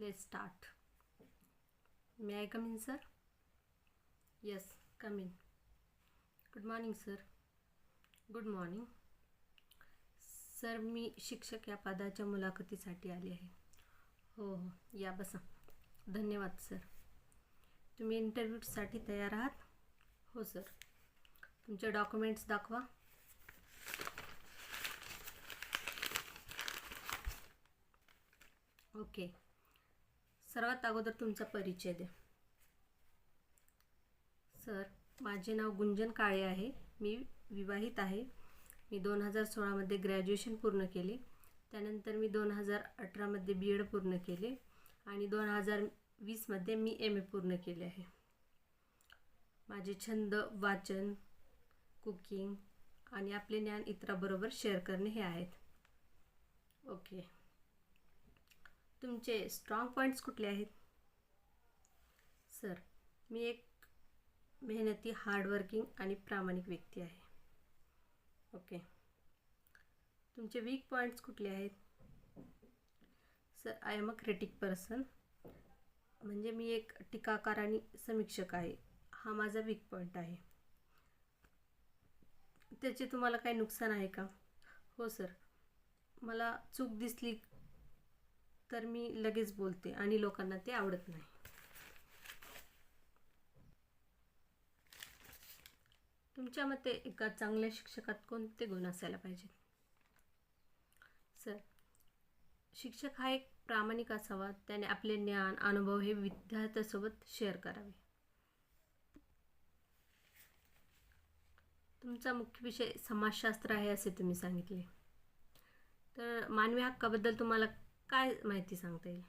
Let's start. May I come in, sir? Yes, come in. Good morning, sir. Good morning sir मी शिक्षक या पदाच्या मुलाखतीसाठी आली आहे. हो हो. या बसा. धन्यवाद सर तुम्ही इंटरव्ह्यूसाठी तयार आहात? हो सर तुमचे डॉक्युमेंट्स दाखवा. ओके सर्वात अगोदर तुमचा परिचय द्या. सर माझे नाव गुंजन काळे आहे. मी विवाहित आहे. मी दोन हजार सोळामध्ये ग्रॅज्युएशन पूर्ण केले. त्यानंतर मी दोन हजार अठरामध्ये बी एड पूर्ण केले आणि दोन हजार वीसमध्ये मी एम ए पूर्ण केले आहे. माझे छंद वाचन कुकिंग आणि आपले ज्ञान इतराबरोबर शेअर करणे हे आहेत. ओके. तुमचे स्ट्रॉंग पॉईंट्स कुठले आहेत? सर मी एक मेहनती हार्डवर्किंग आणि प्रामाणिक व्यक्ती आहे. ओके तुमचे वीक पॉईंट्स कुठले आहेत? Sir I am a critic person म्हणजे मी एक टीकाकार आणि समीक्षक आहे. हा माझा वीक पॉईंट आहे. त्याचे तुम्हाला काही नुकसान आहे का? हो सर मला चूक दिसली तर मी लगेच बोलते आणि लोकांना ते आवडत नाही. तुमच्या मते एका चांगल्या शिक्षकात कोणते गुण असायला पाहिजेत? सर शिक्षक हा एक प्रामाणिक असावा त्याने आपले ज्ञान अनुभव हे विद्यार्थ्यासोबत शेअर करावे. तुमचा मुख्य विषय समाजशास्त्र आहे असे तुम्ही सांगितले. तर मानवी हक्काबद्दल तुम्हाला काय माहिती सांगता येईल?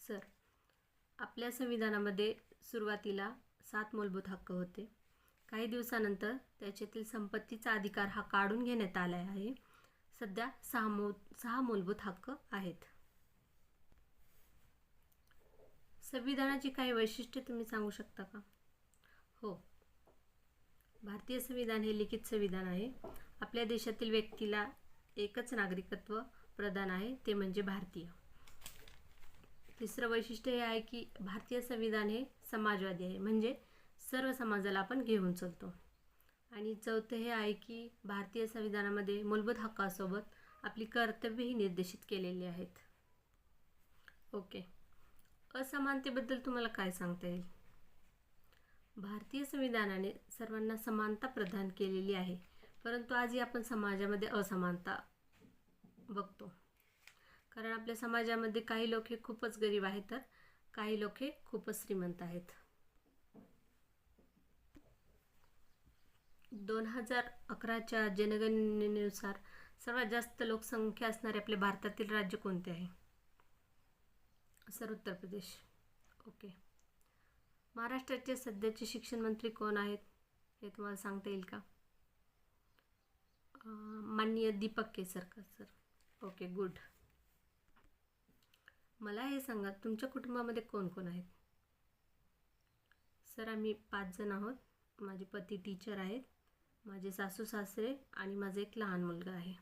सर आपल्या संविधानामध्ये सुरुवातीला सात मूलभूत हक्क होते. काही दिवसानंतर त्याच्यातील संपत्तीचा अधिकार हा काढून घेण्यात आला आहे. सध्या सहा मू सहा मूलभूत हक्क आहेत. संविधानाची काही वैशिष्ट्ये तुम्ही सांगू शकता का? हो. भारतीय संविधान हे लिखित संविधान आहे. आपल्या देशातील व्यक्तीला एकच नागरिकत्व प्रदान आहे ते म्हणजे भारतीय. तिसरं वैशिष्ट्य हे आहे की भारतीय संविधान हे समाजवादी आहे. म्हणजे सर्व समाजाला आपण घेऊन चालतो. आणि चौथं हे आहे की भारतीय संविधानामध्ये मूलभूत हक्कासोबत आपली कर्तव्यही निर्देशित केलेली आहेत. ओके. असमानतेबद्दल तुम्हाला काय सांगता येईल? भारतीय संविधानाने सर्वांना समानता प्रदान केलेली आहे. परंतु आजही आपण समाजामध्ये असमानता बघतो. कारण आपल्या समाजामध्ये काही लोक हे खूपच गरीब आहेत तर काही लोक हे खूपच श्रीमंत आहेत. दोन हजार अकराच्या जनगणनेनुसार सर्वात जास्त लोकसंख्या असणारे आपले भारतातील राज्य कोणते आहे? सर उत्तर प्रदेश. ओके. महाराष्ट्राचे सध्याचे शिक्षण मंत्री कोण आहेत हे तुम्हाला सांगता येईल का? माननीय Deepak Kesarkar sir. Okay good. मला हे सांगा तुमच्या कुटुंबामध्ये कोण कोण आहेत? सर आम्ही पाच जण आहोत. माझे पती टीचर आहेत माझे सासू सासरे आणि माझा एक लहान मुलगा आहे.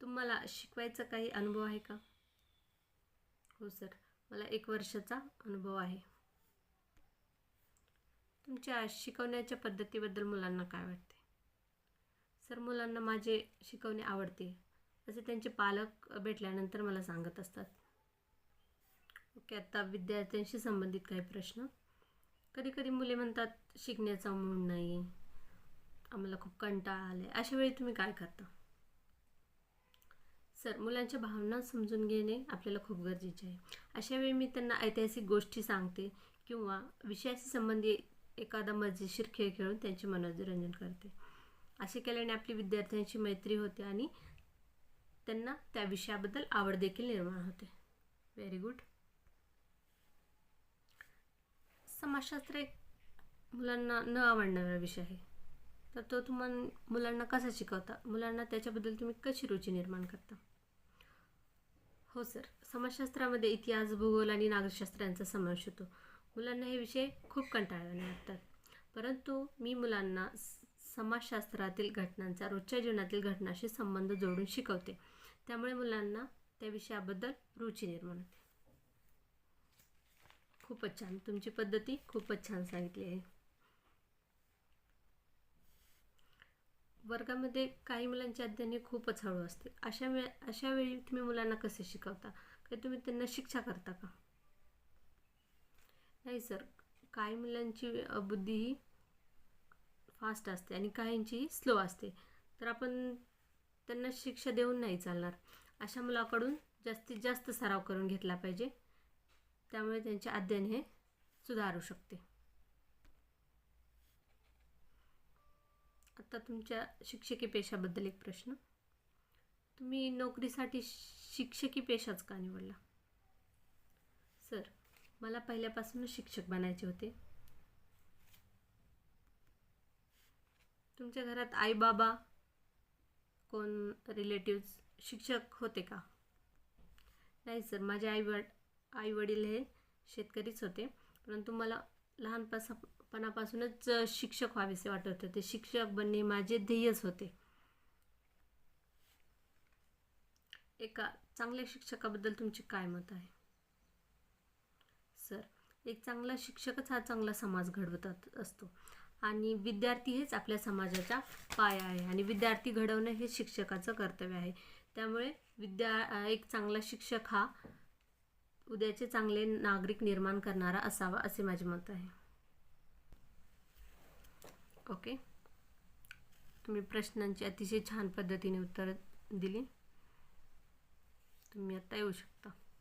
तुम्हाला शिकवायचा काही अनुभव आहे का? हो सर. मला एक वर्षाचा अनुभव आहे. तुमच्या शिकवण्याच्या पद्धतीबद्दल मुलांना काय वाटते? सर मुलांना माझे शिकवणे आवडते. असे त्यांचे पालक भेटल्यानंतर मला सांगत असतात. ओके आत्ता विद्यार्थ्यांशी संबंधित काही प्रश्न. कधी कधी मुले म्हणतात शिकण्याचा मूड नाही. आम्हाला खूप कंटाळा आला आहे अशा वेळी तुम्ही काय करता? सर मुलांच्या भावना समजून घेणे आपल्याला खूप गरजेचे आहे. अशा वेळी मी त्यांना ऐतिहासिक गोष्टी सांगते किंवा विषयाशी संबंधी एखादा मजेशीर खेळ खेळून त्यांचे मनोरंजन करते. असे केल्याने आपली विद्यार्थ्यांची मैत्री होते आणि त्यांना त्या विषयाबद्दल आवड देखील निर्माण होते. व्हेरी गुड समाजशास्त्र एक मुलांना न आवडणारा विषय आहे. तर तो तुम्हाला मुलांना कसा शिकवता? मुलांना त्याच्याबद्दल तुम्ही कशी रुची निर्माण करता? हो सर. समाजशास्त्रामध्ये इतिहास भूगोल आणि नागरिकशास्त्र यांचा समावेश होतो. मुलांना हे विषय खूप कंटाळवाणे वाटतात. परंतु मी मुलांना समाजशास्त्रातील घटनांचा रोजच्या जीवनातील घटनाशी संबंध जोडून शिकवते. त्यामुळे मुलांना त्या विषयाबद्दल रुची निर्माण होते. खूपच छान. तुमची पद्धती खूपच छान सांगितली आहे. वर्गामध्ये काही मुलांची अध्ययन हे खूपच हळू असते. अशा वेळ अशा वेळी तुम्ही मुलांना कसे शिकवता? काही तुम्ही त्यांना शिक्षा करता का? नाही सर काही मुलांची बुद्धी ही फास्ट असते आणि काहींची स्लो असते. तर आपण त्यांना शिक्षा देऊन नाही चालणार. अशा मुलाकडून जास्तीत जास्त सराव करून घेतला पाहिजे. त्यामुळे त्यांचे अध्ययन हे सुधारू शकते. आता तुमच्या शिक्षकी पेशाबद्दल एक प्रश्न. तुम्ही नोकरीसाठी शिक्षकी पेशाच का निवडला? सर मला पहिल्यापासूनच शिक्षक बनायचे होते. तुमच्या घरात आई बाबा कोण रिलेटिव्ज शिक्षक होते का? नाही सर माझे आई वड आई वडील हे शेतकरीच होते. परंतु मला लहानपणापासूनच शिक्षक व्हावेसे वाटत होते. शिक्षक बनणे माझे ध्येयच होते. एका चांगल्या शिक्षकाबद्दल तुमचे काय मत आहे? सर एक चांगला शिक्षकच हा चांगला समाज घडवतात असतो. आणि विद्यार्थी हेच आपल्या समाजाचा पाया आहे. आणि विद्यार्थी घडवणं हे शिक्षकाचं कर्तव्य आहे. त्यामुळे विद्या एक चांगला शिक्षक हा उद्याचे चांगले नागरिक निर्माण करणारा असावा असे माझे मत आहे. ओके. तुम्ही प्रश्नांची अतिशय छान पद्धतीने उत्तरं दिली. तुम्ही आत्ता येऊ शकता.